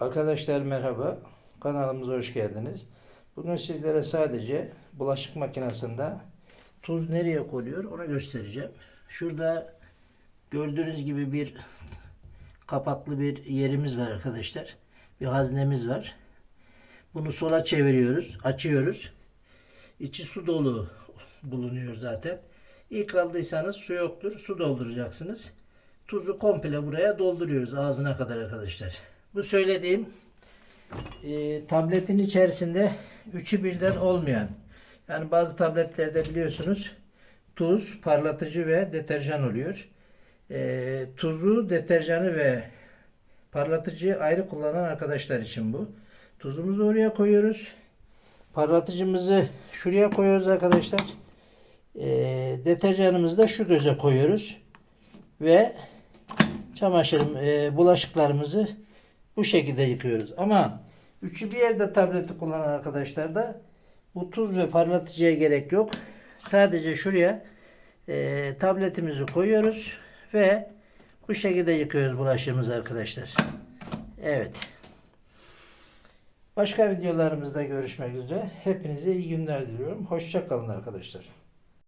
Arkadaşlar merhaba. Kanalımıza hoş geldiniz. Bugün sizlere sadece bulaşık makinesinde tuz nereye koyuyor onu göstereceğim. Şurada gördüğünüz gibi bir kapaklı bir yerimiz var arkadaşlar. Bir haznemiz var. Bunu sola çeviriyoruz, açıyoruz. İçi su dolu bulunuyor zaten. İlk aldıysanız su yoktur. Su dolduracaksınız. Tuzu komple buraya dolduruyoruz ağzına kadar arkadaşlar. Bu söylediğim e, tabletin içerisinde üçü birden olmayan yani bazı tabletlerde biliyorsunuz tuz, parlatıcı ve deterjan oluyor. E, tuzu, deterjanı ve parlatıcıyı ayrı kullanan arkadaşlar için bu. Tuzumuzu oraya koyuyoruz. Parlatıcımızı şuraya koyuyoruz arkadaşlar. E, deterjanımızı da şu göze koyuyoruz. Ve çamaşır e, bulaşıklarımızı bu şekilde yıkıyoruz. Ama üçü bir yerde tableti kullanan arkadaşlar da bu tuz ve parlatıcıya gerek yok. Sadece şuraya e, tabletimizi koyuyoruz ve bu şekilde yıkıyoruz bulaşığımızı arkadaşlar. Evet. Başka videolarımızda görüşmek üzere. Hepinize iyi günler diliyorum. Hoşça kalın arkadaşlar.